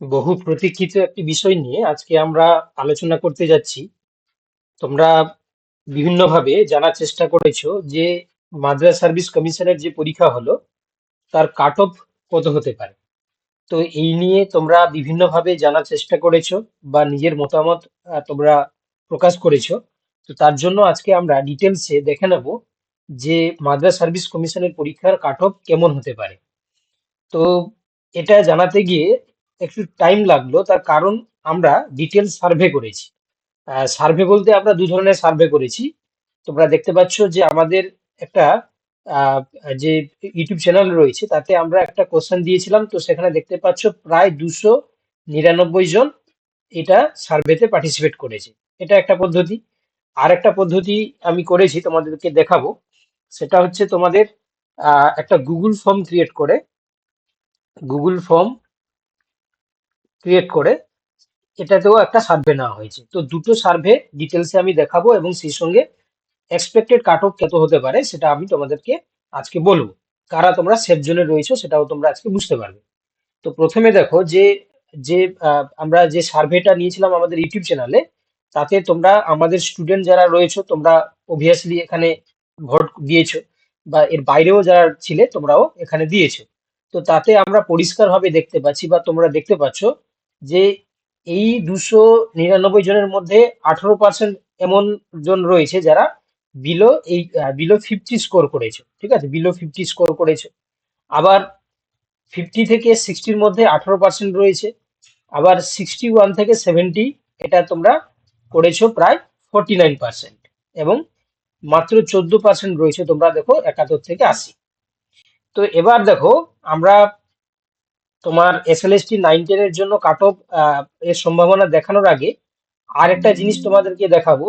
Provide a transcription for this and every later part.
বহু প্রতীক্ষিত একটি বিষয় নিয়ে আজকে আমরা আলোচনা করতে যাচ্ছি। তোমরা বিভিন্নভাবে জানার চেষ্টা করেছ যে মাদ্রাস সার্ভিস কমিশনের যে পরীক্ষা হলো, তার কাট অফ কত হতে পারে? তো এই নিয়ে তোমরা বিভিন্নভাবে জানার চেষ্টা করেছ বা নিজের মতামত তোমরা প্রকাশ করেছ। তো তার জন্য আজকে আমরা ডিটেলসে দেখে নেব যে মাদ্রাস সার্ভিস কমিশনের পরীক্ষার কাট অফ কেমন হতে পারে। তো এটা জানাতে গিয়ে একটু টাইম লাগল, তার কারণ আমরা ডিটেল সার্ভে করেছি। সার্ভে বলতে আমরা দু ধরনের সার্ভে করেছি। তোমরা দেখতে পাচ্ছ যে আমাদের একটা যে ইউটিউব চ্যানেল রয়েছে, তাতে আমরা একটা কোশ্চেন দিয়েছিলাম। তো সেখানে দেখতে পাচ্ছ প্রায় দুশো নিরানব্বই জন এটা সার্ভেতে পার্টিসিপেট করেছে। এটা একটা পদ্ধতি। আর একটা পদ্ধতি আমি করেছি, তোমাদেরকে দেখাবো। সেটা হচ্ছে তোমাদের একটা গুগল ফর্ম ক্রিয়েট করে। গুগল ফর্ম ক্রিয়েট করে এটাতেও একটা সার্ভে নেওয়া হয়েছে। তো দুটো সার্ভে ডিটেলসে আমি দেখাবো এবং সেই সঙ্গে এক্সপেক্টেড কাট অফ কত হতে পারে সেটা আমি তোমাদেরকে আজকে বলব। কারা তোমরা সেফ জোনে রয়েছো সেটাও তোমরা আজকে বুঝতে পারবে। তো প্রথমে দেখো যে যে আমরা যে সার্ভেটা নিয়েছিলাম আমাদের ইউটিউব চ্যানেলে তাতে তোমরা আমাদের স্টুডেন্ট যারা রয়েছো তোমরা অবভিয়াসলি এখানে ভোট দিয়েছ বা এর বাইরেও যারা ছিলে তোমরাও এখানে দিয়েছ। তো তাতে আমরা পরিষ্কারভাবে দেখতে পাচ্ছি বা তোমরা দেখতে পাচ্ছ যে এই দুশো নিরানব্বই জনের মধ্যে আঠারো পার্সেন্ট এমন জন রয়েছে যারা বিলো এই বিলো ফিফটি স্কোর করেছে, ঠিক আছে? বিলো ফিফটি স্কোর করেছে। আবার ফিফটি থেকে সিক্সটির মধ্যে আঠারো পার্সেন্ট রয়েছে, আবার সিক্সটি ওয়ান থেকে সেভেন্টি এটা তোমরা করেছ প্রায় ফর্টি নাইন পার্সেন্ট এবং মাত্র চোদ্দ পার্সেন্ট রয়েছে তোমরা দেখো একাত্তর থেকে আশি। তো এবার দেখো আমরা তোমার S L S T nine টেনের জন্য কাট অফ এর সম্ভাবনা দেখানোর আগে আর একটা জিনিস তোমাদেরকে দেখাবো।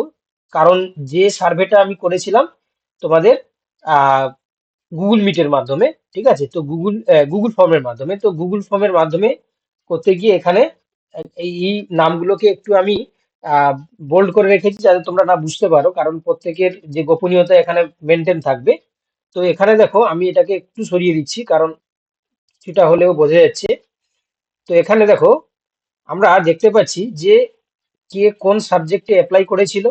কারণ যে সার্ভেটা আমি করেছিলাম তোমাদের গুগল মিটের মাধ্যমে, ঠিক আছে? তো গুগল গুগল ফর্মের মাধ্যমে, তো গুগল ফর্মের মাধ্যমে করতে গিয়ে এখানে এই নামগুলোকে একটু আমি বোল্ড করে রেখেছি যাতে তোমরা না বুঝতে পারো, কারণ প্রত্যেকের যে গোপনীয়তা এখানে মেনটেন থাকবে। তো এখানে দেখো, আমি এটাকে একটু সরিয়ে দিচ্ছি, কারণ কিছুটা হলেও বোঝা যাচ্ছে। তো এখানে দেখো, আমরা দেখতে পাচ্ছি যে কে কোন সাবজেক্টে অ্যাপ্লাই করেছিল,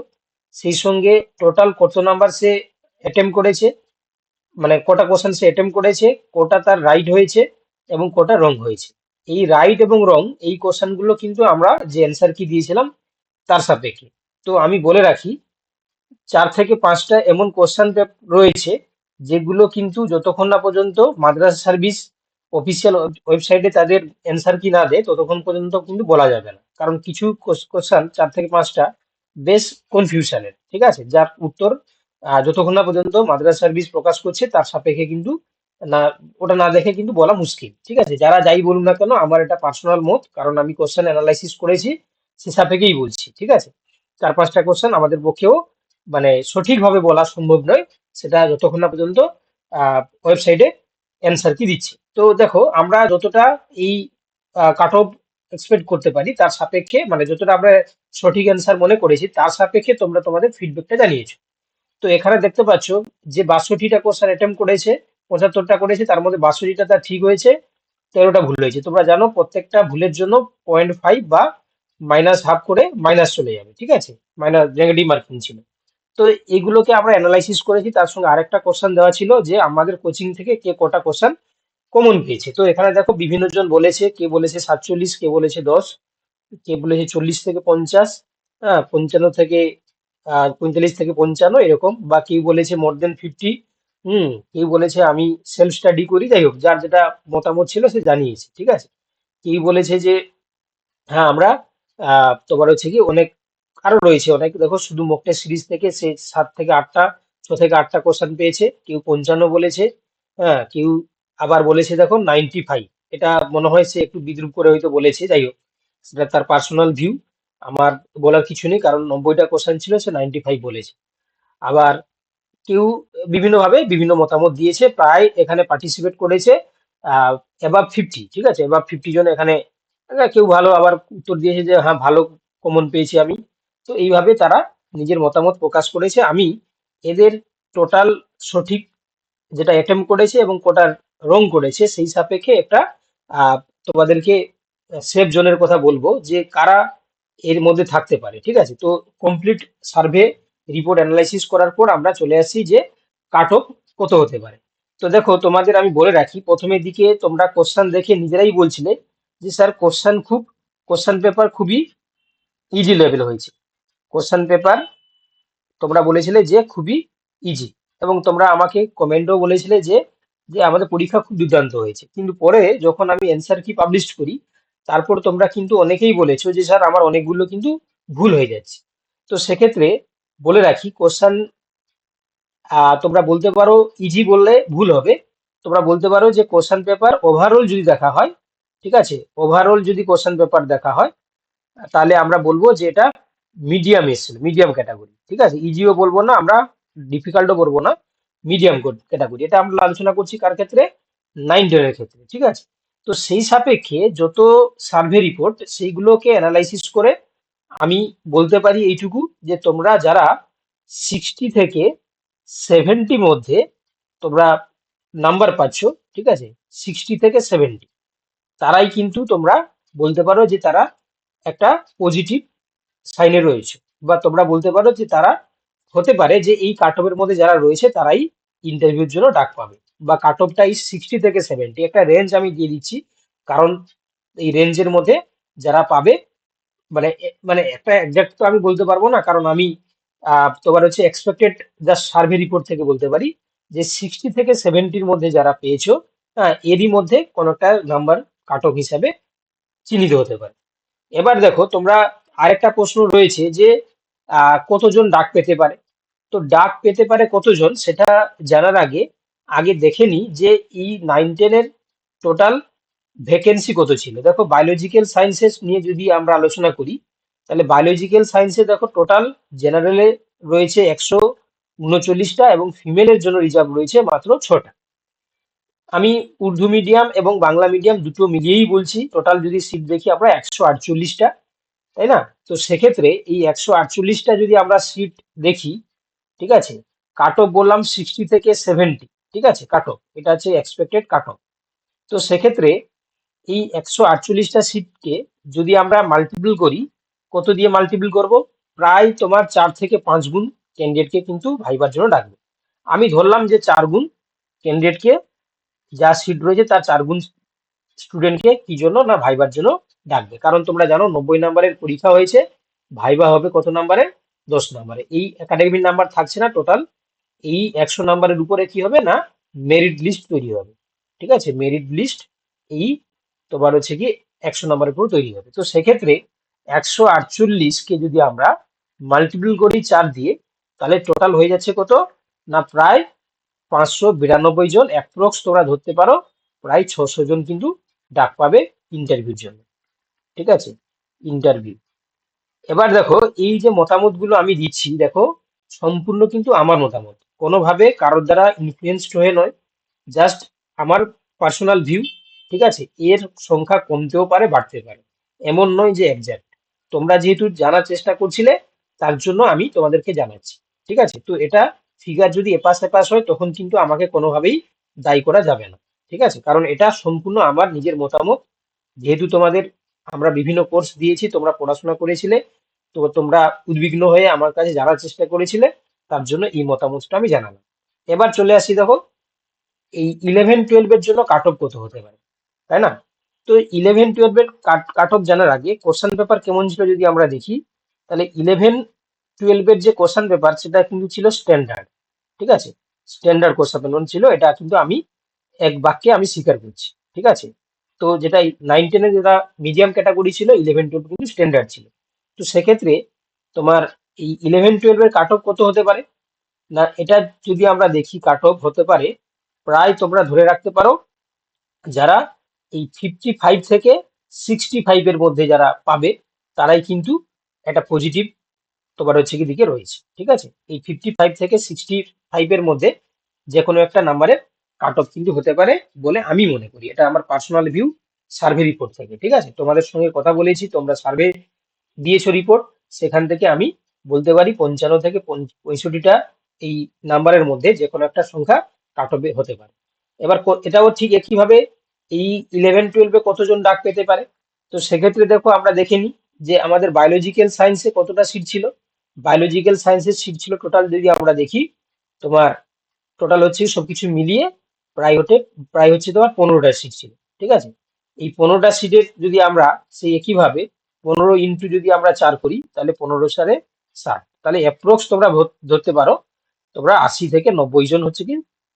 সেই সঙ্গে টোটাল কত নাম্বার সে অ্যাটেম্প করেছে মানে কটা কোশ্চেন সে অ্যাটেম্প করেছে, কোটা তার রাইট হয়েছে এবং কোটা রং হয়েছে। এই রাইট এবং রং এই কোশ্চেনগুলো কিন্তু আমরা যে অ্যান্সার কি দিয়েছিলাম, তার সাপেক্ষে তো আমি বলে রাখি, চার থেকে পাঁচটা এমন কোশ্চেন রয়েছে, যেগুলো কিন্তু যতক্ষণ না পর্যন্ত মাদ্রাসা সার্ভিস অফিসিয়াল ওয়েবসাইটে তাদের অ্যান্সার কি না দেয়, ততক্ষণ পর্যন্ত কিন্তু বলা যাবে না। কারণ কিছু কোশ্চেন চার থেকে পাঁচটা বেশ কনফিউশনের ঠিক আছে? যার উত্তর যতক্ষণ না পর্যন্ত মাদ্রাসা সার্ভিস প্রকাশ করছে, তার সাপেক্ষে কিন্তু না, ওটা না দেখে কিন্তু বলা মুশকিল, ঠিক আছে? যারা যাই বলুন না কেন, আমার এটা পার্সোনাল মত কারণ আমি কোশ্চেন অ্যানালাইসিস করেছি, সে সাপেক্ষেই বলছি, ঠিক আছে? চার পাঁচটা কোশ্চেন আমাদের পক্ষেও মানে সঠিকভাবে বলা সম্ভব নয়, সেটা যতক্ষণ না পর্যন্ত ওয়েবসাইটে অ্যান্সার কি দিচ্ছে? তো দেখো, আমরা যতটা এই কাট অফ এক্সপেক্ট করতে পারি, তার সাপেক্ষে মানে যতটা আমরা সঠিক অ্যান্সার মনে করেছি, তার সাপেক্ষে তোমরা তোমাদের ফিডব্যাকটা জানিয়েছো। তো এখানে দেখতে পাচ্ছ যে বাষট্টিটা কোশ্চেন অ্যাটেম্প করেছে, পঁচাত্তরটা করেছে, তার মধ্যে বাষট্টিটা তার ঠিক হয়েছে, তেরোটা ভুল হয়েছে। তোমরা জানো প্রত্যেকটা ভুলের জন্য পয়েন্ট ফাইভ বা মাইনাস হাফ করে মাইনাস চলে যাবে, ঠিক আছে? মাইনাস নেগেটিভ মার্কিং ছিল। তো এগুলোকে আমরা অ্যানালাইসিস করেছি, তার সঙ্গে আরেকটা কোশ্চেন দেওয়া ছিল যে আমাদের কোচিং থেকে কে কটা কোশ্চেন কমন পেয়েছে। তো এখানে দেখো বিভিন্ন জন বলেছে, কে বলেছে সাতচল্লিশ, কে বলেছে দশ, কে বলেছে চল্লিশ থেকে পঞ্চাশ হ্যাঁ পঞ্চান্ন থেকে পঁয়তাল্লিশ থেকে পঞ্চান্ন, এরকম, বা কেউ বলেছে মোর দেন ফিফটি হুম, কেউ বলেছে আমি সেলফ স্টাডি করি, যাই হোক, যার যেটা মতামত ছিল সে জানিয়েছে, ঠিক আছে? কেউ বলেছে যে হ্যাঁ আমরা তোমার হচ্ছে কি অনেক আরও রয়েছে অনেক। দেখো, শুধু মক সিরিজ থেকে সে সাত থেকে আটটা, ছ থেকে আটটা কোশ্চেন পেয়েছে। কেউ পঞ্চান্ন বলেছে হ্যাঁ কেউ আবার বলেছে, দেখো নাইনটি ফাইভ এটা মনে হয় সে একটু বিদ্রুপ করে হয়তো বলেছে, যাই হোক, সেটা তার পার্সোনাল ভিউ আমার বলার কিছু নেই, কারণ নব্বইটা কোশ্চেন ছিল, সে নাইনটি ফাইভ বলেছে। আবার কেউ বিভিন্নভাবে বিভিন্ন মতামত দিয়েছে, প্রায় এখানে পার্টিসিপেট করেছে এবাব ফিফটি ঠিক আছে? এবাব ফিফটি জন এখানে কেউ ভালো আবার উত্তর দিয়েছে যে হ্যাঁ ভালো কমন পেয়েছি আমি। তো এইভাবে তারা নিজের মতামত প্রকাশ করেছে। আমি এদের টোটাল সঠিক যেটা অ্যাটেম্প করেছে এবং কোটার রং করেছে, সেই সাপেক্ষে একটা তোমাদেরকে সেফ জোনের কথা বলব যে কারা এর মধ্যে থাকতে পারে, ঠিক আছে? তো কমপ্লিট সার্ভে রিপোর্ট অ্যানালাইসিস করার পর আমরা চলে আসি যে কাট অফ কত হতে পারে। তো দেখো, তোমাদের আমি বলে রাখি প্রথমের দিকে তোমরা কোশ্চান দেখে নিজেরাই বলছিলে যে, স্যার কোশ্চান খুব কোশ্চান পেপার খুবই ইজি লেভেল হয়েছে। কোশ্চান পেপার তোমরা বলেছিলে যে খুবই ইজি এবং তোমরা আমাকে কমেন্টও বলেছিলে যে যে আমাদের পরীক্ষা খুব দুর্দান্ত হয়েছে। কিন্তু পরে যখন আমি অ্যান্সার কি পাবলিশ করি, তারপর তোমরা কিন্তু অনেকেই বলেছ যে, স্যার, আমার অনেকগুলো কিন্তু ভুল হয়ে যাচ্ছে। তো সেক্ষেত্রে বলে রাখি কোশ্চেন তোমরা বলতে পারো ইজি বললে ভুল হবে। তোমরা বলতে পারো যে কোশ্চান পেপার ওভারঅল যদি দেখা হয়, ঠিক আছে? ওভারঅল যদি কোশ্চেন পেপার দেখা হয়, তাহলে আমরা বলব যে এটা মিডিয়াম এসেছিল মিডিয়াম ক্যাটাগরি ঠিক আছে? ইজিও বলব না, আমরা ডিফিকাল্টও বলব না মিডিয়াম ক্যাটাগরি এটা আমরা আলোচনা করছি কার ক্ষেত্রে? নাইন টেনের ক্ষেত্রে, ঠিক আছে? তো সেই সাপেক্ষে যত সার্ভে রিপোর্ট সেইগুলোকে অ্যানালাইসিস করে আমি বলতে পারি এইটুকু যে তোমরা যারা সিক্সটি থেকে সেভেন্টি মধ্যে তোমরা নাম্বার পাচ্ছ, ঠিক আছে? সিক্সটি থেকে সেভেন্টি তারাই কিন্তু তোমরা বলতে পারো যে তারা একটা পজিটিভ সাইনে রয়েছে। বা তোমরা বলতে পারো যে তারা হতে পারে যে এই কাট অফের মধ্যে যারা রয়েছে তারাই ইন্টারভিউর জন্য ডাক পাবে। বা কাট অফটা এই সিক্সটি থেকে সেভেন্টি একটা রেঞ্জ আমি দিয়ে দিচ্ছি। কারণ এই রেঞ্জের মধ্যে যারা পাবে মানে মানে একটা একজাক্ট তো আমি বলতে পারব না। কারণ আমি তোমার হচ্ছে এক্সপেক্টেড জাস্ট সার্ভে রিপোর্ট থেকে বলতে পারি। যে সিক্সটি থেকে সেভেন্টির মধ্যে যারা পেয়েছ হ্যাঁ এরই মধ্যে কোনো একটা নাম্বার কাট অফ হিসাবে চিহ্নিত হতে পারে। এবার দেখো তোমরা আরেকটা প্রশ্ন রয়েছে যে কতজন ডাক পেতে পারে? তো ডাক পেতে পারে কতজন সেটা জানার আগে আগে দেখে নিই যে ই নাইন টেনের টোটাল ভ্যাকেন্সি কত ছিল। দেখো বায়োলজিক্যাল সায়েন্সেস নিয়ে যদি আমরা আলোচনা করি, তাহলে বায়োলজিক্যাল সায়েন্সে দেখো টোটাল জেনারেলে রয়েছে একশো উনচল্লিশটা এবং ফিমেলের জন্য রিজার্ভ রয়েছে মাত্র ছটা। আমি উর্দু মিডিয়াম এবং বাংলা মিডিয়াম দুটো মিলিয়েই বলছি। টোটাল যদি সিট দেখি আমরা একশো আটচল্লিশটা। তাই না? তো সেক্ষেত্রে এই একশো আটচল্লিশটা যদি আমরা সিট দেখি, ঠিক আছে? কাট অফ বললাম সিক্সটি থেকে সেভেন্টি ঠিক আছে? কাট অফ এটা হচ্ছে এক্সপেক্টেড কাট অফ তো সেক্ষেত্রে এই একশো আটচল্লিশটা সিটকে যদি আমরা মাল্টিপল করি, কত দিয়ে মাল্টিপল করব? প্রায় তোমার চার থেকে পাঁচ গুণ ক্যান্ডিডেটকে কিন্তু ভাইবার জন্য ডাকবে। আমি ধরলাম যে চার গুণ ক্যান্ডিডেটকে যা সিট রয়েছে তার চার গুণ স্টুডেন্টকে কি জন্য না ভাইবার জন্য ডাকবে। কারণ তোমরা জানো, নব্বই নাম্বারের পরীক্ষা হয়েছে, ভাইবা হবে কত নাম্বারে? দশ নাম্বারে। এই একাডেমিক নাম্বার থাকছে না টোটাল এই একশো নাম্বারের উপরে কি হবে না? মেরিট লিস্ট তৈরি হবে। ঠিক আছে? মেরিট লিস্ট এই তোমার হচ্ছে কি একশো নাম্বারের উপর তৈরি হবে। তো সেক্ষেত্রে একশো আটচল্লিশকে যদি আমরা মাল্টিপল করি চার দিয়ে, তাহলে টোটাল হয়ে যাচ্ছে কত? না, প্রায় পাঁচশো বিরানব্বই জন অ্যাপ্রক্স তোমরা ধরতে পারো, প্রায় ছশো জন কিন্তু ডাক পাবে ইন্টারভিউর জন্য। ঠিক আছে? ইন্টারভিউ এবার দেখো, এই যে মতামতগুলো আমি দিচ্ছি, দেখো, সম্পূর্ণ কিন্তু আমার মতামত। কোনোভাবে কারোর দ্বারা ইনফ্লুয়েন্সড হয়ে নয় জাস্ট আমার পার্সোনাল ভিউ ঠিক আছে? এর সংখ্যা কমতেও পারে বাড়তে পারে। এমন নয় যে একজ্যাক্ট তোমরা যেহেতু জানার চেষ্টা করছিলে, তার জন্য আমি তোমাদেরকে জানাচ্ছি, ঠিক আছে? তো এটা ফিগার যদি এপাশ এপাশ হয়, তখন কিন্তু আমাকে কোনোভাবেই দায়ী করা যাবে না, ঠিক আছে? কারণ এটা সম্পূর্ণ আমার নিজের মতামত, যেহেতু তোমাদের আমরা বিভিন্ন কোর্স দিয়েছি, তোমরা পড়াশোনা করেছিলে, তো তোমরা উদ্বিগ্ন হয়ে আমার কাছে জানার চেষ্টা করেছিলে, তার জন্য এই মতামতটা আমি জানালাম। এবার চলে আসি দেখো, এই ইলেভেন টুয়েলভের জন্য কাট অফ কত হতে পারে, তাই না? তো ইলেভেন টুয়েলভের কাট অফ জানার আগে কোশ্চেন পেপার কেমন ছিল যদি আমরা দেখি, তাহলে ইলেভেন টুয়েলভের যে কোশ্চেন পেপার সেটা কিন্তু ছিল স্ট্যান্ডার্ড ঠিক আছে? স্ট্যান্ডার্ড কোশ্চেন পেপার ছিল, এটা কিন্তু আমি এক বাক্যে আমি স্বীকার করছি, ঠিক আছে? তো যেটা নাইন টেনে যেটা মিডিয়াম ক্যাটাগরি ছিল ইলেভেন টুয়েলভ কিন্তু স্ট্যান্ডার্ড ছিল। তো সেক্ষেত্রে তোমার এই ইলেভেন টুয়েলভের কাট অফ কত হতে পারে? না, এটা যদি আমরা দেখি কাট অফ হতে পারে, প্রায় তোমরা ধরে রাখতে পারো, যারা এই ফিফটি ফাইভ থেকে সিক্সটি ফাইভের মধ্যে যারা পাবে, তারাই কিন্তু একটা পজিটিভ তোমার হচ্ছে কি দিকে রয়েছে, ঠিক আছে? এই ফিফটি ফাইভ থেকে সিক্সটি ফাইভের মধ্যে যে কোনো একটা নাম্বারের কাট অফ কিন্তু হতে পারে বলে আমি মনে করি। এটা আমার পার্সোনাল ভিউ সার্ভে রিপোর্ট থেকে, ঠিক আছে? তোমাদের সঙ্গে কথা বলেছি, তোমরা সার্ভে দিয়েছ রিপোর্ট সেখান থেকে আমি বলতে পারি পঞ্চান্ন থেকে পঁয়ষট্টিটা এই নাম্বারের মধ্যে যে কোনো একটা সংখ্যা কাট অফে হতে পারে। এবার এটাও ঠিক একইভাবে এই ইলেভেন টুয়েলভে কতজন ডাক পেতে পারে? তো সেক্ষেত্রে দেখো আমরা দেখে নিই যে আমাদের বায়োলজিক্যাল সায়েন্সে কতটা সিট ছিল। বায়োলজিক্যাল সায়েন্সের সিট ছিল টোটাল যদি আমরা দেখি, তোমার টোটাল হচ্ছে সবকিছু মিলিয়ে প্রায় হতে প্রায় হচ্ছে তোমার পনেরোটা সিট ছিল, ঠিক আছে? এই পনেরোটা সিটের যদি আমরা সেই একইভাবে পনেরো ইন্টু যদি আমরা চার করি, তাহলে পনেরো সালে ষাট তাহলে অ্যাপ্রক্স তোমরা ধরতে পারো, তোমরা আশি থেকে নব্বই জন হচ্ছে কি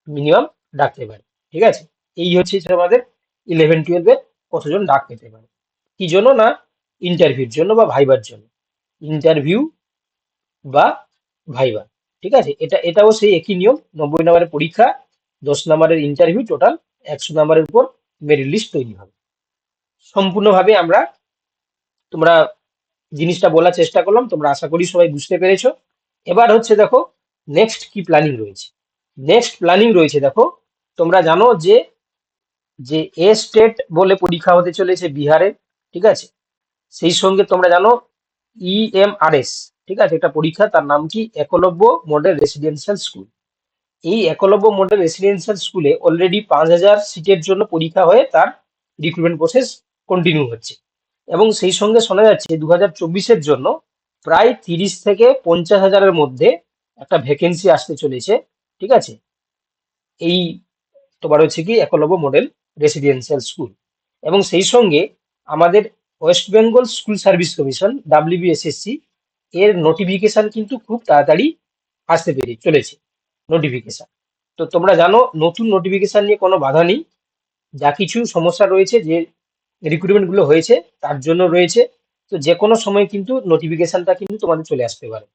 মিনিমাম ডাকতে পারে, ঠিক আছে? এই হচ্ছে আমাদের ইলেভেন টুয়েলভে কতজন ডাক পেতে পারে? কি জন্য না? ইন্টারভিউর জন্য বা ভাইবার জন্য। ইন্টারভিউ বা ভাইবা ঠিক আছে? এটা, এটাও সেই একই নিয়ম, নব্বই নম্বরের পরীক্ষা দশ নম্বরের ইন্টারভিউ টোটাল একশো নম্বরের উপর মেরিট লিস্ট তৈরি হবে। সম্পূর্ণভাবে আমরা তোমরা জিনিসটা বলার চেষ্টা করলাম, তোমরা আশা করি সবাই বুঝতে পেরেছ। এবার হচ্ছে দেখো নেক্সট কি প্ল্যানিং রয়েছে? নেক্সট প্ল্যানিং রয়েছে দেখো, তোমরা জানো যে যে এ স্টেট বলে পরীক্ষা হতে চলেছে বিহারে, ঠিক আছে? সেই সঙ্গে তোমরা জানো E ইএমআরএস ঠিক আছে? একটা পরীক্ষা, তার নাম কি? একলব্য মডেল রেসিডেন্সিয়াল স্কুল এই একলব্য মডেল রেসিডেন্সিয়াল স্কুলে অলরেডি পাঁচ হাজার সিটের জন্য পরীক্ষা হয়ে তার রিক্রুটমেন্ট প্রসেস কন্টিনিউ হচ্ছে। এবং সেই সঙ্গে শোনা যাচ্ছে দু হাজার চব্বিশের জন্য প্রায় তিরিশ থেকে পঞ্চাশ হাজারের মধ্যে একটা ভ্যাকেন্সি আসতে চলেছে, ঠিক আছে? এই তোমার হচ্ছে কি একলব্য মডেল রেসিডেন্সিয়াল স্কুল এবং সেই সঙ্গে আমাদের West Bengal school service commission WBSSC এর নোটিফিকেশন কিন্তু খুব তাড়াতাড়ি আসতে পেরে চলেছে। নোটিফিকেশন তো তোমরা জানো, নতুন নোটিফিকেশন নিয়ে কোনো বাধা নেই। যা কিছু সমস্যা রয়েছে, যে রিক্রুটমেন্টগুলো হয়েছে, তার জন্য রয়েছে। তো যে কোনো সময় কিন্তু নোটিফিকেশনটা কিন্তু তোমাদের চলে আসতে পারে।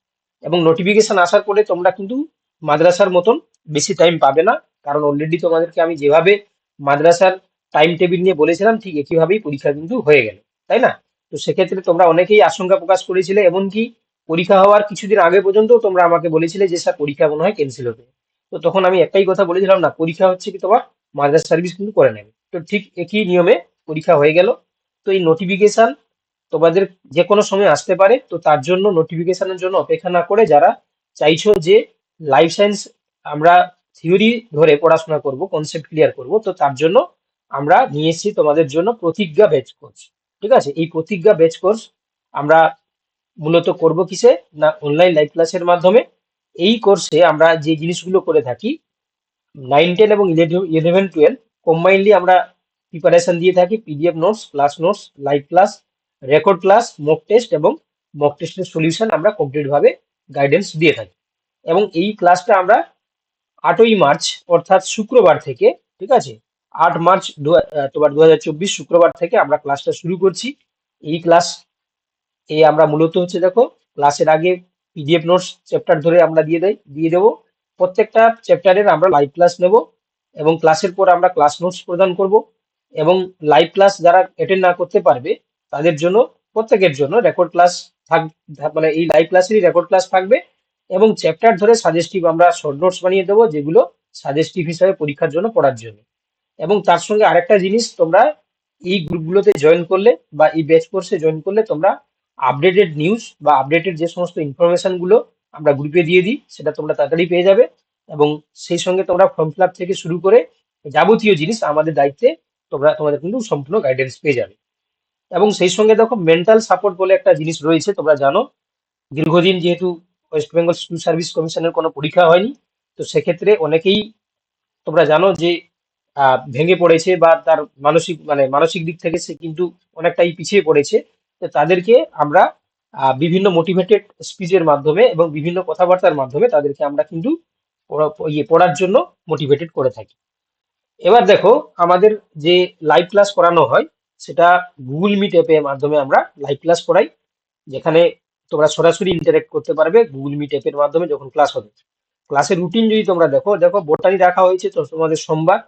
এবং নোটিফিকেশন আসার পরে তোমরা কিন্তু মাদ্রাসার মতন বেশি টাইম পাবে না। কারণ অলরেডি তোমাদেরকে আমি যেভাবে মাদ্রাসার টাইম টেবিল নিয়ে বলেছিলাম, ঠিক একইভাবেই পরীক্ষা কিন্তু হয়ে গেল। তাই না? তো সেক্ষেত্রে তোমরা অনেকেই আশঙ্কা প্রকাশ করেছিলে, এমনকি পরীক্ষা হওয়ার কিছুদিন আগে পর্যন্ত তোমরা আমাকে বলেছিলে যে স্যার পরীক্ষা মনে হয় ক্যান্সেল হবে তো তখন আমি একটাই কথা বলেছিলাম, না, পরীক্ষা হচ্ছে কি তোমার মাদ্রাসা সার্ভিস কিন্তু করে নেবে। তো ঠিক একই নিয়মে পরীক্ষা হয়ে গেল। তো এই নোটিফিকেশন তোমাদের যে কোনো সময় আসতে পারে, তো তার জন্য নোটিফিকেশনের জন্য অপেক্ষা না করে যারা চাইছো যে লাইফ সায়েন্স আমরা থিওরি ধরে পড়াশোনা করব কনসেপ্ট ক্লিয়ার করব, তো তার জন্য আমরা নিয়ে এসেছি তোমাদের জন্য প্রতিজ্ঞা ব্যাচ কোর্স ঠিক আছে? এই প্রতিজ্ঞা ব্যাচ কোর্স আমরা মূলত করব কিসে? না অনলাইন লাইভ ক্লাসের মাধ্যমে। এই কোর্সে আমরা যে জিনিসগুলো করে থাকি নাইন টেন এবং ইলেভেন টুয়েলভ কম্বাইনলি আমরা প্রিপারেশন দিয়ে থাকি PDF notes class notes live class record class mock test এবং মক টেস্টের সলিউশন আমরা কমপ্লিটভাবে গাইডেন্স দিয়ে থাকি। এবং এই ক্লাসটা আমরা আটই মার্চ, অর্থাৎ শুক্রবার থেকে, ঠিক আছে? আট মার্চ তোমার দু হাজার চব্বিশ শুক্রবার থেকে আমরা ক্লাসটা শুরু করছি। এই ক্লাস এই আমরা মূলত হচ্ছে দেখো ক্লাসের আগে পিডিএফ নোটস চ্যাপ্টার ধরে আমরা দিয়ে দেয় দিয়ে দেবো। প্রত্যেকটা চ্যাপ্টারের আমরা লাইভ ক্লাস নেব এবং ক্লাসের পর আমরা ক্লাস নোটস প্রদান করব এবং লাইভ ক্লাস যারা অ্যাটেন্ড না করতে পারবে, তাদের জন্য, প্রত্যেকের জন্য রেকর্ড ক্লাস থাক মানে এই লাইভ ক্লাসেরই রেকর্ড ক্লাস থাকবে এবং চ্যাপ্টার ধরে সাজেস্টিভ আমরা শর্ট নোটস বানিয়ে দেবো, যেগুলো সাজেস্টিভ হিসাবে পরীক্ষার জন্য পড়ার জন্য। এবং তার সঙ্গে আরেকটা জিনিস, তোমরা এই গ্রুপগুলোতে জয়েন করলে বা এই ব্যাচ কোর্সে জয়েন করলে তোমরা আপডেটেড নিউজ বা আপডেটেড যে সমস্ত ইনফরমেশনগুলো আমরা গ্রুপে দিয়ে দিই, সেটা তোমরা তাড়াতাড়ি পেয়ে যাবে এবং সেই সঙ্গে তোমরা ফর্ম ফিল থেকে শুরু করে যাবতীয় জিনিস আমাদের দায়িত্বে তোমরা, তোমাদের কিন্তু সম্পূর্ণ গাইডেন্স পেয়ে যাবে। এবং সেই সঙ্গে দেখো মেন্টাল সাপোর্ট বলে একটা জিনিস রয়েছে, তোমরা জানো, দীর্ঘদিন যেহেতু ওয়েস্ট বেঙ্গল স্কুল সার্ভিস কমিশনের কোনো পরীক্ষা হয়নি, তো সেক্ষেত্রে অনেকেই তোমরা জানো যে ভেঙে পড়েছে বা তার মানসিক মানে মানসিক দিক থেকে সে কিন্তু অনেকটাই পিছিয়ে পড়েছে। তাদেরকে আমরা বিভিন্ন মোটিভেটেড স্পিচের মাধ্যমে এবং বিভিন্ন কথাবার্তার মাধ্যমে তাদেরকে আমরা কিন্তু ইয়ে পড়ার জন্য মোটিভেটেড করে থাকি। এবার দেখো, আমাদের যে লাইভ ক্লাস করানো হয়, সেটা গুগল মিট অ্যাপের মাধ্যমে আমরা লাইভ ক্লাস করাই, যেখানে তোমরা সরাসরি ইন্টারেক্ট করতে পারবে গুগল মিট অ্যাপের মাধ্যমে যখন ক্লাস হবে। ক্লাসের রুটিন যদি তোমরা দেখো দেখো বোটানি রাখা হয়েছে, তো তোমাদের সোমবার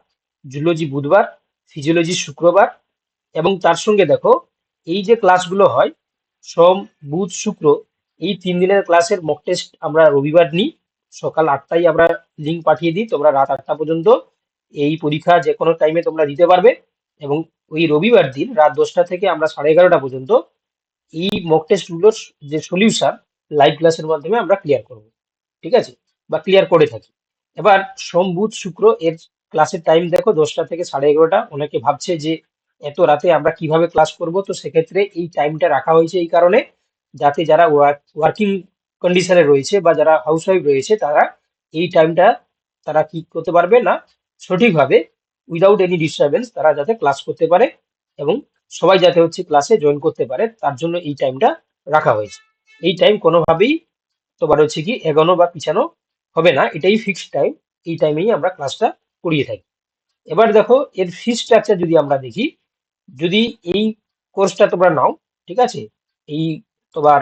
জুলজি বুধবার ফিজিওলজি শুক্রবার, এবং তার সঙ্গে দেখো এই যে ক্লাসগুলো হয়, সোম, বুধ, শুক্র, এই তিন দিনের ক্লাসের মক টেস্ট আমরা রবিবার নিই। সকাল আটটায় আমরা লিঙ্ক পাঠিয়ে দিই, তোমরা রাত আটটা পর্যন্ত এই পরীক্ষা যে কোনো টাইমে তোমরা দিতে পারবে এবং ওই রবিবার দিন রাত দশটা থেকে আমরা সাড়ে এগারোটা পর্যন্ত এই মক টেস্টগুলোর যে সলিউশন লাইভ ক্লাসের মাধ্যমে আমরা ক্লিয়ার করব। ঠিক আছে? বা ক্লিয়ার করে থাকি। এবার সোম, বুধ, শুক্র এর ক্লাসের টাইম দেখো, দশটা থেকে সাড়ে এগারোটা। অনেকে ভাবছে যে এত রাতে আমরা কীভাবে ক্লাস করব? তো সেক্ষেত্রে এই টাইমটা রাখা হয়েছে এই কারণে যাতে যারা ওয়ার্কিং কন্ডিশনে রয়েছে বা যারা হাউসওয়াইফ রয়েছে, তারা এই টাইমটা তারা কি করতে পারবে না সঠিকভাবে উইদাউট এনি ডিস্টারবেন্স তারা যাতে ক্লাস করতে পারে এবং সবাই যাতে হচ্ছে ক্লাসে জয়েন করতে পারে, তার জন্য এই টাইমটা রাখা হয়েছে। এই টাইম কোনোভাবেই তোমার হচ্ছে কি এগোনো বা পিছানো হবে না, এটাই ফিক্সড টাইম এই টাইমেই আমরা ক্লাসটা করিয়ে থাকি। এবার দেখো, এর ফি স্ট্রাকচার যদি আমরা দেখি যদি এই কোর্সটা তোমরা নাও, ঠিক আছে? এই তোমার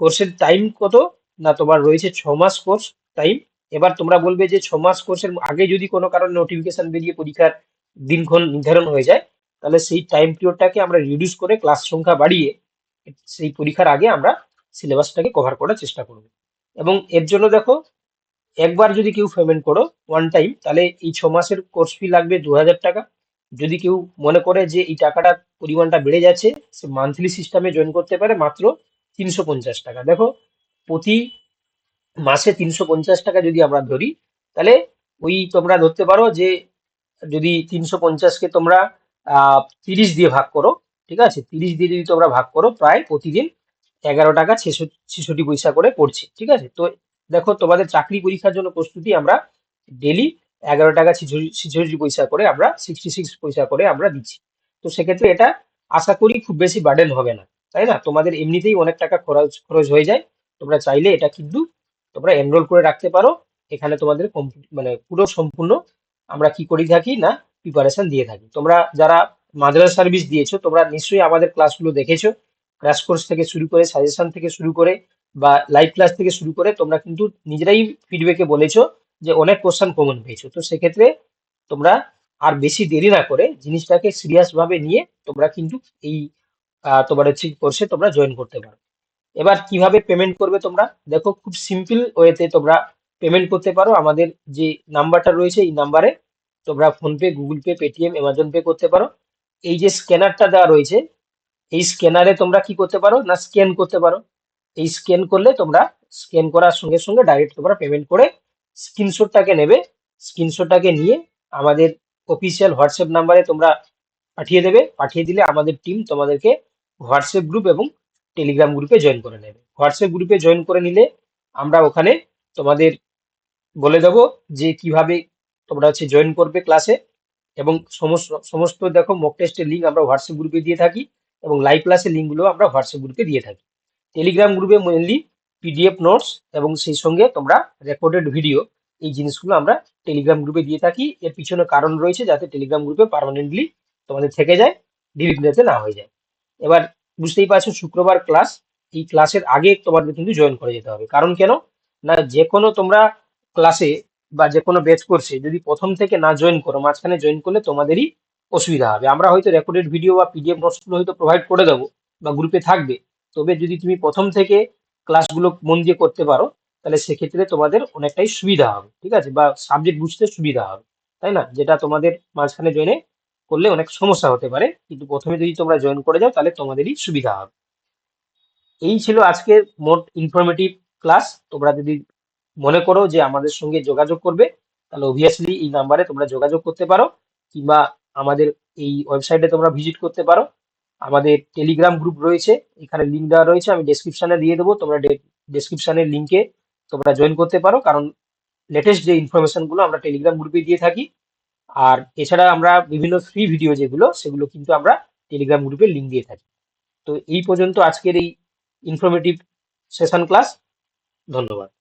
কোর্সের টাইম কত? না, তোমার রয়েছে ছ মাস কোর্স টাইম এবার তোমরা বলবে যে ছ মাস কোর্সের আগে যদি কোনো কারণে নোটিফিকেশন বেরিয়ে পরীক্ষার দিনক্ষণ নির্ধারণ হয়ে যায়, তাহলে সেই টাইম পিরিয়ডটাকে আমরা রিডিউস করে ক্লাস সংখ্যা বাড়িয়ে সেই পরীক্ষার আগে আমরা সিলেবাসটাকে কভার করার চেষ্টা করব। এবং এর জন্য দেখো, একবার যদি কেউ পেমেন্ট করো ওয়ান টাইম তাহলে এই ছ মাসের কোর্স ফি লাগবে দু হাজার টাকা। যদি কেউ মনে করে যে এই টাকাটা পরিমাণটা বেড়ে যাচ্ছে, সে মান্থলি সিস্টেমে জয়েন করতে পারে মাত্র তিনশো পঞ্চাশ টাকা। দেখো, প্রতি মাসে তিনশো পঞ্চাশ টাকা যদি আমরা ধরি, তাহলে ওই তোমরা ধরতে পারো যে যদি তিনশো পঞ্চাশকে তোমরা তিরিশ দিয়ে ভাগ করো, ঠিক আছে? তিরিশ দিয়ে যদি তোমরা ভাগ করো, প্রায় প্রতিদিন এগারো টাকা ছেষট্টি পয়সা করে পড়ছে, ঠিক আছে? তো দেখো, তোমাদের চাকরি পরীক্ষার জন্য প্রস্তুতি আমরা ডেলি এগারো টাকা ছিষট্টি পয়সা করে আমরা সিক্সটি সিক্স পয়সা করে আমরা দিচ্ছি। তো সেক্ষেত্রে এটা আশা করি খুব বেশি বার্ডেন হবে না, তাই না? তোমাদের এমনিতেই অনেক টাকা খরচ খরচ হয়ে যায়, তোমরা চাইলে এটা কিন্তু তোমরা এনরোল করে রাখতে পারো। এখানে তোমাদের মানে পুরো সম্পূর্ণ আমরা কি করি থাকি না প্রিপারেশন দিয়ে থাকি। তোমরা যারা মাদ্রাসা সার্ভিস দিয়েছ, তোমরা নিশ্চয়ই আমাদের ক্লাসগুলো দেখেছ। ক্র্যাশ কোর্স থেকে শুরু করে সাজেশন থেকে শুরু করে বা লাইভ ক্লাস থেকে শুরু করে তোমরা কিন্তু নিজেরাই ফিডব্যাকে বলেছ যে অনেক কোশ্চেন কমন পেয়েছ। তো সেক্ষেত্রে তোমরা আর বেশি দেরি না করে জিনিসটাকে সিরিয়াস ভাবে নিয়ে তোমরা কিন্তু এই তোমার হচ্ছে কোর্সে তোমরা জয়েন করতে পারো। এবার কীভাবে পেমেন্ট করবে তোমরা? দেখো, খুব সিম্পল ওয়েতে তোমরা পেমেন্ট করতে পারো। আমাদের যে নাম্বারটা রয়েছে, এই নাম্বারে তোমরা PhonePe Google Pay Paytm Amazon Pay করতে পারো। এই যে স্ক্যানারটা দেওয়া রয়েছে, এই স্ক্যানারে তোমরা কি করতে পারো? না স্ক্যান করতে পারো। এই স্ক্যান করলে তোমরা স্ক্যান করার সঙ্গে সঙ্গে ডাইরেক্ট তোমরা পেমেন্ট করে স্ক্রিনশটটাকে নেবে, স্ক্রিনশটটাকে নিয়ে আমাদের অফিসিয়াল হোয়াটসঅ্যাপ নাম্বারে তোমরা পাঠিয়ে দেবে। পাঠিয়ে দিলে আমাদের টিম তোমাদেরকে হোয়াটসঅ্যাপ গ্রুপ এবং টেলিগ্রাম গ্রুপে জয়েন করে নেবে। হোয়াটসঅ্যাপ গ্রুপে জয়েন করে নিলে আমরা ওখানে তোমাদের বলে দেবো যে কীভাবে তোমরা হচ্ছে জয়েন করবে ক্লাসে এবং সমস্ত সমস্ত দেখো মক টেস্টের লিঙ্ক আমরা হোয়াটসঅ্যাপ গ্রুপে দিয়ে থাকি এবং লাইভ ক্লাসের লিঙ্কগুলো আমরা হোয়াটসঅ্যাপ গ্রুপে দিয়ে থাকি। টেলিগ্রাম গ্রুপে মেনলি পিডিএফ নোটস এবং সেই সঙ্গে তোমরা রেকর্ডেড ভিডিও এই জিনিসগুলো আমরা টেলিগ্রাম গ্রুপে দিয়ে থাকি। এর পিছনে কারণ রয়েছে যাতে টেলিগ্রাম গ্রুপে পারমানেন্টলি তোমাদের থেকে যায় ডিলিট যাতে না হয়ে যায়। এবার বুঝতেই পারছ শুক্রবার ক্লাস এই ক্লাসের আগে তোমাদের কিন্তু জয়েন করে যেতে হবে। কারণ কেন? না যে কোনো তোমরা ক্লাসে বা যে কোনো ব্যাচ কোর্সে যদি প্রথম থেকে না জয়েন করো, মাঝখানে জয়েন করলে তোমাদেরই অসুবিধা হবে। আমরা হয়তো রেকর্ডেড ভিডিও বা পিডিএফ নোটসগুলো হয়তো প্রোভাইড করে দেবো বা গ্রুপে থাকবে। তবে যদি তুমি প্রথম থেকে ক্লাসগুলো মন দিয়ে করতে পারো, তাহলে সেক্ষেত্রে তোমাদের অনেকটাই সুবিধা হবে, ঠিক আছে? বা সাবজেক্ট বুঝতে সুবিধা হবে, তাই না? যেটা তোমাদের মাঝখানে জয়েনে করলে অনেক সমস্যা হতে পারে, কিন্তু প্রথমে যদি তোমরা জয়েন করে যাও, তাহলে তোমাদেরই সুবিধা হবে। এই ছিল আজকের মোট ইনফরমেটিভ ক্লাস তোমরা যদি মনে করো যে আমাদের সঙ্গে যোগাযোগ করবে, তাহলে অবভিয়াসলি এই নাম্বারে তোমরা যোগাযোগ করতে পারো, কিংবা আমাদের এই ওয়েবসাইটে তোমরা ভিজিট করতে পারো। আমাদের টেলিগ্রাম গ্রুপ রয়েছে, এখানে লিঙ্ক দেওয়া রয়েছে, আমি ডেসক্রিপশানে দিয়ে দেবো, তোমরা ডেসক্রিপশানের লিঙ্কে তোমরা জয়েন করতে পারো, কারণ লেটেস্ট যে ইনফরমেশনগুলো আমরা টেলিগ্রাম গ্রুপে দিয়ে থাকি। আর এছাড়া আমরা বিভিন্ন ফ্রি ভিডিও যেগুলো, সেগুলো কিন্তু আমরা টেলিগ্রাম গ্রুপে লিঙ্ক দিয়ে থাকি। তো এই পর্যন্ত আজকের এই ইনফরমেটিভ সেশন ক্লাস ধন্যবাদ।